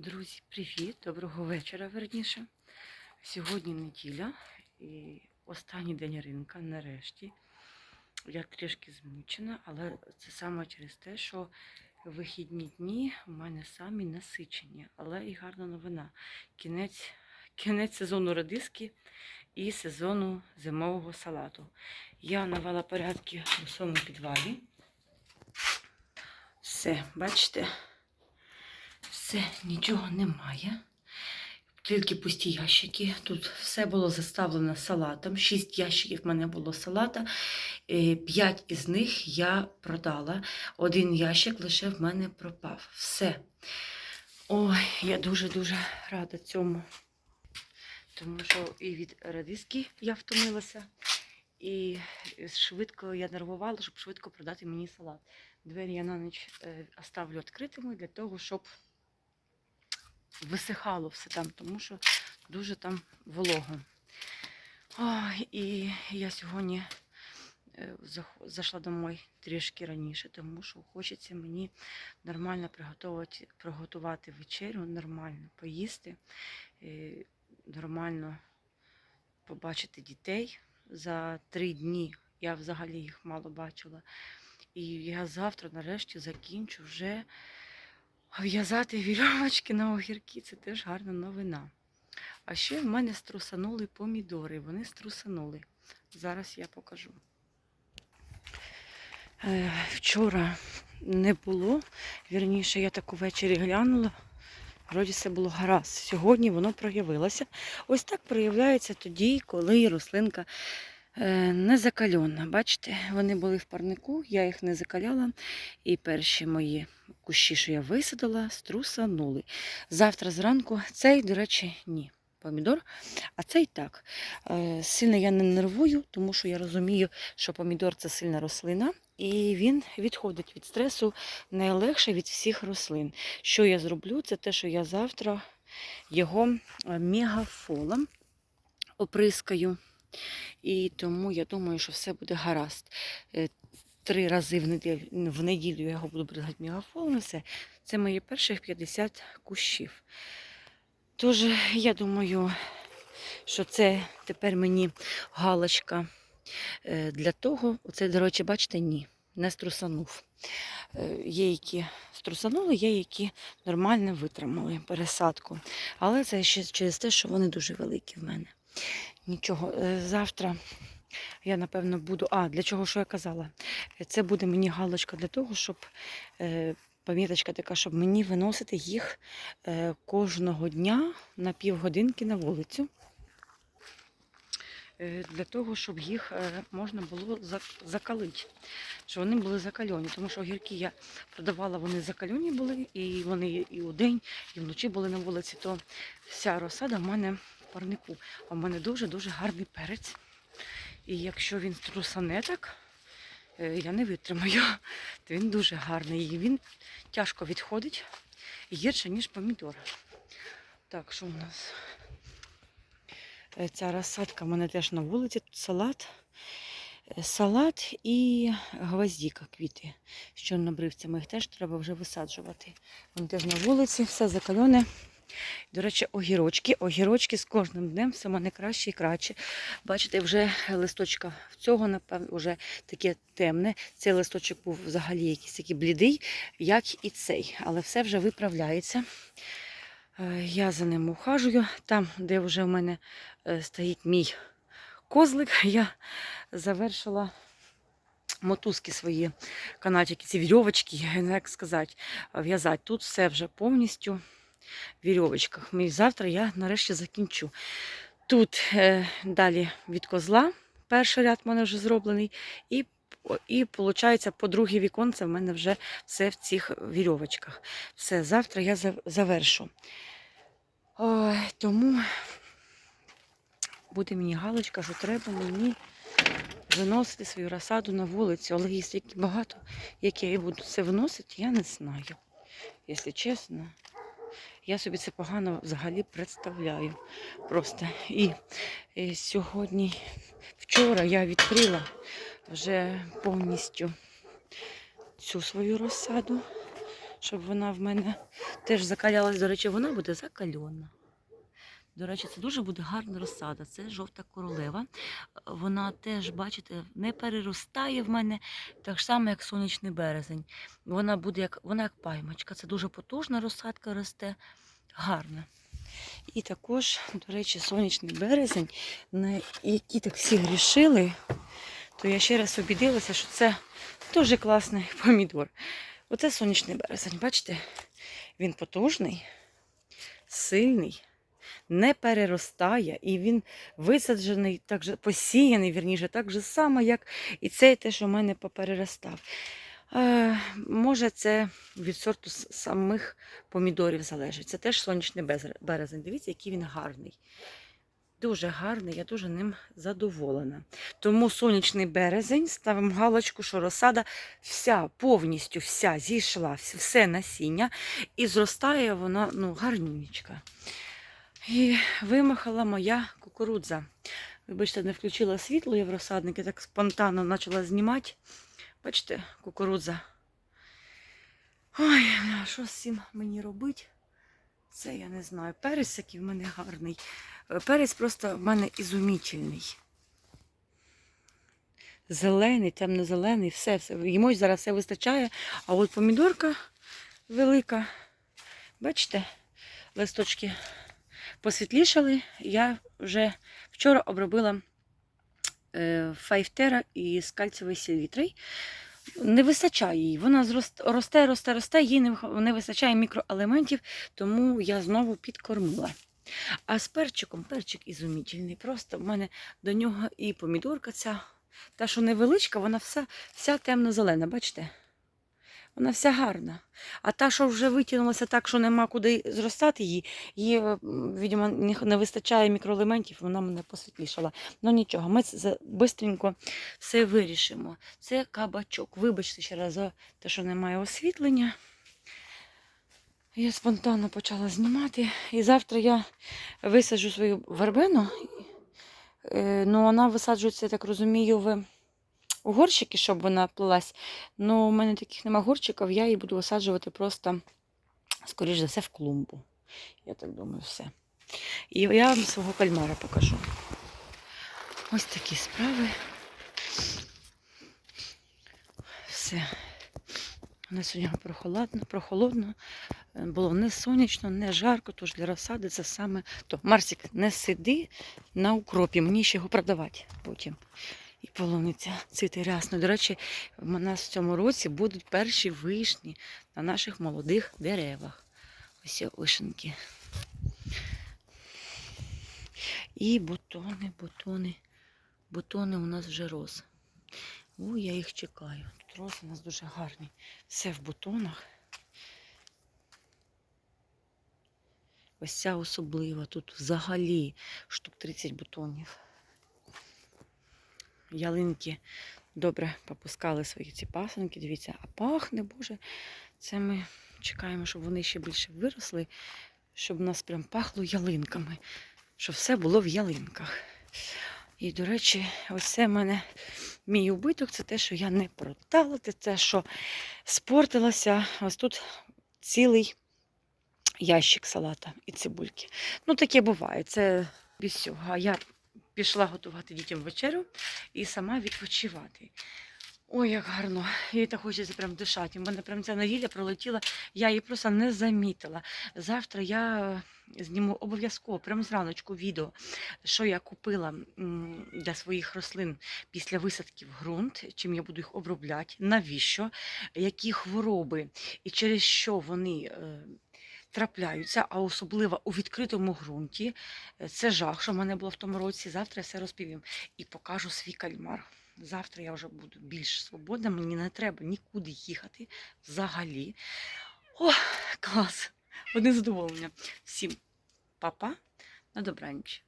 Друзі, привіт! Доброго вечора, верніше. Сьогодні неділя і останній день ринка, нарешті. Я трішки змучена, але це саме через те, що вихідні дні у мене самі насичені. Але і гарна новина. Кінець, кінець сезону радиски і сезону зимового салату. Я навела порядки у своєму підвалі. Все, бачите? Все, нічого немає. Тільки пусті ящики. Тут все було заставлено салатом. Шість ящиків в мене було салата. Е, П'ять із них я продала. Один ящик лише в мене пропав. Все. Ой, я дуже-дуже рада цьому. Тому що і від радиски я втомилася, і швидко я нервувала, щоб швидко продати мені салат. Двері я на ніч е, оставлю відкритими для того, щоб висихало все там, тому що дуже там волого. Ой, і я сьогодні е, зайшла домой трішки раніше, тому що хочеться мені нормально приготувати, приготувати вечерю, нормально поїсти, е, нормально побачити дітей. За три дні я взагалі їх мало бачила. І я завтра нарешті закінчу вже в'язати вірьовочки на огірки. Це теж гарна новина. А ще в мене струсанули помідори. Вони струсанули. Зараз я покажу. Е, вчора не було. Вірніше, я так увечері глянула. Вроді все було гаразд. Сьогодні воно проявилося. Ось так проявляється тоді, коли рослинка не закальона. Бачите, вони були в парнику, я їх не закаляла. І перші мої кущі, що я висадила, струсанули. Завтра зранку цей, до речі, ні. Помідор, а цей так. Е, Сильно я не нервую, тому що я розумію, що помідор це сильна рослина, і він відходить від стресу найлегше від всіх рослин. Що я зроблю, це те, що я завтра його е, мегафолом оприскаю. І тому я думаю, що все буде гаразд. Е, Три рази в неділю, в неділю я його буду бризгати мегафолом. Все. Це мої перших 50 кущів. Тож, я думаю, що це тепер мені галочка е, для того. Оце, до речі, бачите, ні, не струсанув. Е, Є, які струсанули, є, які нормально витримали пересадку. Але це ще через те, що вони дуже великі в мене. Нічого, е, завтра я, напевно, буду. А, для чого що я казала? Е, Це буде мені галочка для того, щоб е, пам'яточка така, щоб мені виносити їх кожного дня на півгодинки на вулицю. Для того, щоб їх можна було закалити, щоб вони були закальоні. Тому що огірки я продавала, вони закальоні були, і вони і удень, і вночі були на вулиці, то вся розсада в мене парнику. А в мене дуже-дуже гарний перець. І якщо він струсане так, е, я не витримаю. То він дуже гарний. І він тяжко відходить гірше, ніж помідор. Так, що у нас? Е, Ця розсадка в мене теж на вулиці. Тут салат. Е, Салат і гвоздіка квіти з чорнобривцями. Їх теж треба вже висаджувати. Вони теж на вулиці, все закалене. До речі, огірочки. Огірочки з кожним днем все в мене краще і краще. Бачите, вже листочка в цього, напевно, вже таке темне. Цей листочок був взагалі якийсь такий блідий, як і цей. Але все вже виправляється. Е, Я за ним ухажую. Там, де вже в мене е, стоїть мій козлик, я завершила мотузки свої канатики, ці вірьовочки, не як сказати, в'язати. Тут все вже повністю вірьовочках. І завтра я нарешті закінчу. Тут е, далі від козла перший ряд в мене вже зроблений. І, і виходить, по друге віконце в мене вже все в цих вірьовочках. Все, завтра я завершу. Ой, тому буде мені галочка, що треба мені виносити свою розсаду на вулицю. Але є стільки багато, як я і буду це виносити, я не знаю. Якщо чесно, я собі це погано взагалі представляю. Просто. І, і сьогодні, вчора я відкрила вже повністю цю свою розсаду. щоб вона в мене теж закалялась. До речі, вона буде закальона. До речі, це дуже буде гарна розсада. Це жовта королева. Вона теж, бачите, не переростає в мене так само, як сонячний березень. Вона буде як вона як паймочка. Це дуже потужна розсадка росте, гарна. І також, до речі, сонячний березень, на який так всі грішили, то я ще раз обідилася, що це дуже класний помідор. Оце сонячний березень, бачите? Він потужний, сильний, не переростає, і він висаджений, так же, посіяний, вірніше, так же само, як і цей те, що в мене попереростав. Е, може, це від сорту самих помідорів залежить. Це теж сонячний березень. Дивіться, який він гарний. Дуже гарний, я дуже ним задоволена. Тому сонячний березень ставимо галочку, що розсада вся, повністю вся зійшла, все насіння, і зростає вона ну, гарнючка. І вимахала моя кукурудза. Вибачте, не включила світло, я в розсадники так спонтанно почала знімати. Бачите, кукурудза. Ой, що з цим мені робити? Це я не знаю. Перець який в мене гарний. Е, Перець просто в мене ізумітельний. Зелений, темно-зелений, все, все. Йому зараз все вистачає. А от помідорка велика. Бачите, листочки посвітлішали. Я вже вчора обробила файфтера із кальцієвою селітрою. Не вистачає їй. Вона росте, росте, росте, їй не вистачає мікроелементів, тому я знову підкормила. А з перчиком, перчик ізумітельний. Просто в мене до нього і помідорка ця, та, що невеличка, вона вся, вся темно-зелена, бачите? Вона вся гарна. А та, що вже витягнулася так, що нема куди зростати її, їй, м, видимо, не, вистачає мікроелементів, вона мене посвітлішала. Ну нічого, ми бистренько все вирішимо. Це кабачок. Вибачте ще раз за те, що немає освітлення. Я спонтанно почала знімати. І завтра я висаджу свою вербену. Е, Ну, вона висаджується, я так розумію, в у горщики, щоб вона плелась. Ну, у мене таких нема горщиків, я її буду висаджувати просто, скоріш за все, в клумбу. Я так думаю, все. І я вам свого кальмара покажу. Ось такі справи. Все. У нас сьогодні прохолодно, прохолодно. Е, Було не сонячно, не жарко, тож для розсади це саме то. Марсик, не сиди на укропі, мені ще його продавати потім. І полуниця цвіте рясно. До речі, в нас в цьому році будуть перші вишні на наших молодих деревах. Ось є вишеньки. І бутони, бутони, бутони у нас вже роз. О, я їх чекаю. Тут рози у нас дуже гарні. Все в бутонах. Ось ця особлива. Тут взагалі штук 30 бутонів. Ялинки добре попускали свої ці пасенки. Дивіться, а пахне, Боже. Це ми чекаємо, щоб вони ще більше виросли, щоб у нас прям пахло ялинками, щоб все було в ялинках. І, до речі, ось це мене мій убиток, це те, що я не продала, це те, що спортилося. Ось тут цілий ящик салата і цибульки. Ну, таке буває, це без цього. А я пішла готувати дітям вечерю і сама відпочивати. Ой, як гарно. І так хочеться прям дишати. У мене прям ця неділя пролетіла, я її просто не замітила. Завтра я зніму обов'язково, прямо зраночку відео, що я купила для своїх рослин після висадки в ґрунт, чим я буду їх обробляти, навіщо, які хвороби і через що вони. Трапляються, а особливо у відкритому ґрунті. Е, Це жах, що в мене було в тому році. Завтра я все розповім і покажу свій кальмар. Завтра я вже буду більш свободна, мені не треба нікуди їхати взагалі. О, клас! Одне задоволення. Всім па-па, на добраніч.